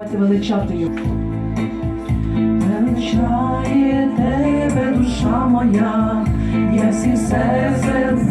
Величатою величає тебе, душа моя, я всі серце.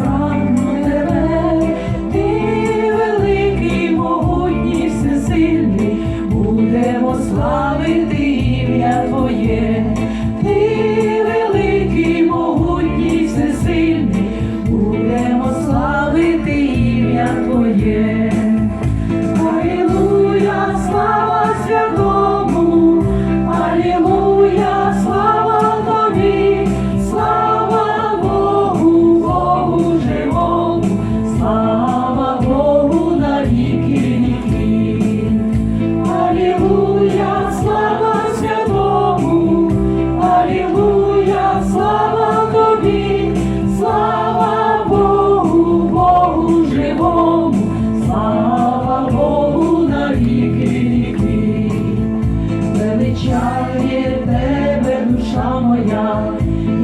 кричав від тебе, душа моя,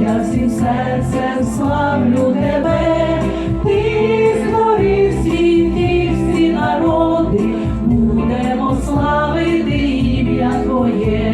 я всім серцем славлю тебе, ти створив світ і всі народи, будемо славити ім'я Твоє.